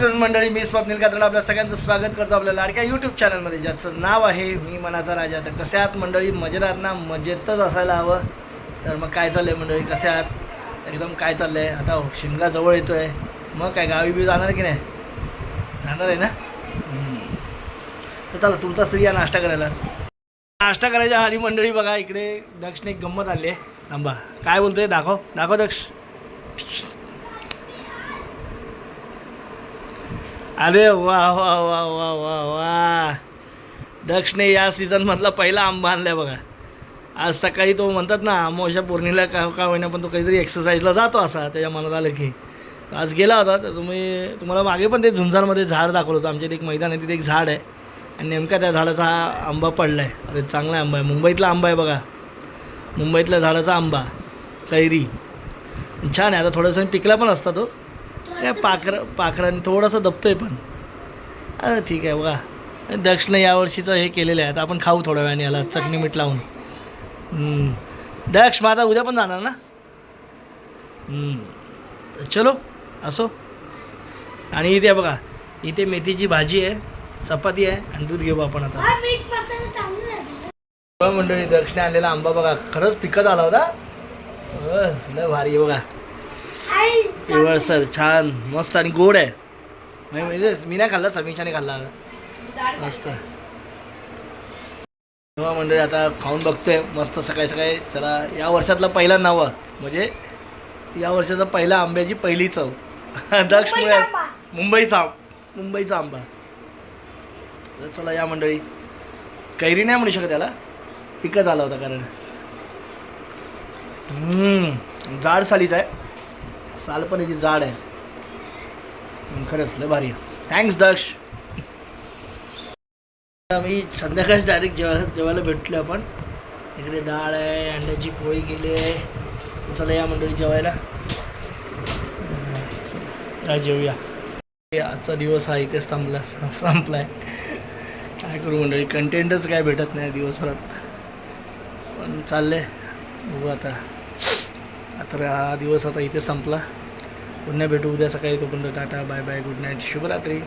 तरुण मंडळी मी स्वप्नील कात्रड आपल्या सगळ्यांचं स्वागत करतो आपल्या लाडक्या यूट्यूब चॅनलमध्ये ज्याचं नाव आहे मी मनाचा राजा. तर कसे आहात मंडळी? मजेदार ना? मजेतच असायला हवं. तर मग काय चाललंय मंडळी? कसे आहात? एकदम काय चाललंय? आता शिमगा जवळ येतोय. मग काय गावी बी जाणार की नाही? जाणार आहे ना? तर चला तुमचा स्त्री या नाश्ता करायला. नाश्ता करायच्या आधी मंडळी बघा इकडे दक्षने एक गंमत आली आहे. थांबा. काय बोलतोय? दाखव. दाखव दक्ष. अरे वा वा वा वा वा वा. दक्षने या सीझनमधला पहिला आंबा आणलाय बघा. आज सकाळी तो म्हणतात ना अमावस्या पौर्णिला का का होईना पण तो काहीतरी एक्सरसाइजला जातो असा त्याच्या मनात आलं की. आज गेला होता तर तुम्ही तुम्हाला मागे पण ते झुंजारमध्ये झाड दाखवलं होतं. आमच्या इथे एक मैदान आहे तिथे एक झाड आहे. आणि नेमका त्या झाडाचा हा आंबा पडला आहे अरे चांगला आंबा आहे. मुंबईतला आंबा आहे बघा. मुंबईतल्या झाडाचा आंबा कैरी. छान आहे. आता थोडंसं पिकला पण असता तो. काय पाखरं पाखरांनी थोडंसं दबतोय पण. अरे ठीक आहे बघा. दक्षने यावर्षीचं हे केलेलं आहे. आता आपण खाऊ थोड्या वेळाने याला चटणी मीठ लावून. दक्ष मग आता उद्या पण जाणार ना. चलो असो. आणि इथे बघा इथे मेथीची भाजी आहे चपाती आहे आणि दूध घेऊ आपण आता. मंडळी दक्षिणे आणलेला आंबा बघा खरंच पिकत आला होता. बस लय भारी बघा. पिवळसर छान मस्त आणि गोड आहे. म्हणजे म्हणजे मी नाही खाल्ला समीक्षाने खाल्ला. मस्त. तेव्हा मंडळी आता खाऊन बघतोय मस्त सकाळी सकाळी. चला या वर्षातला पहिला नवा म्हणजे या वर्षाचा पहिला आंब्याची पहिली चव. दक्ष मुंबईचा. मुंबईचा आंबा. चला या मंडळी. कैरी नाही म्हणू शकत त्याला पिकत आला होता कारण. हम्म, जाड सालीच आहे. साल पण याची जाड आहे. खरंच लय भारी थँक्स दक्ष आम्ही संध्याकाळी डायरेक्ट जेवा जेवायला भेटलो आपण. इकडे डाळ आहे अंड्याची पोळी केली आहे. चला या मंडळी जेवायला. अं, जेवूया आजचा दिवस हा इथेच थांबला संपलाय. काय करू मंडळी कंटेंटच काय भेटत नाही दिवसभरात. पण चाललंय. बघू आता. आता हा दिवस आता इथे संपला. पुन्हा भेटू उद्या सकाळी. तोपर्यंत tata bye bye good night शुभरात्री.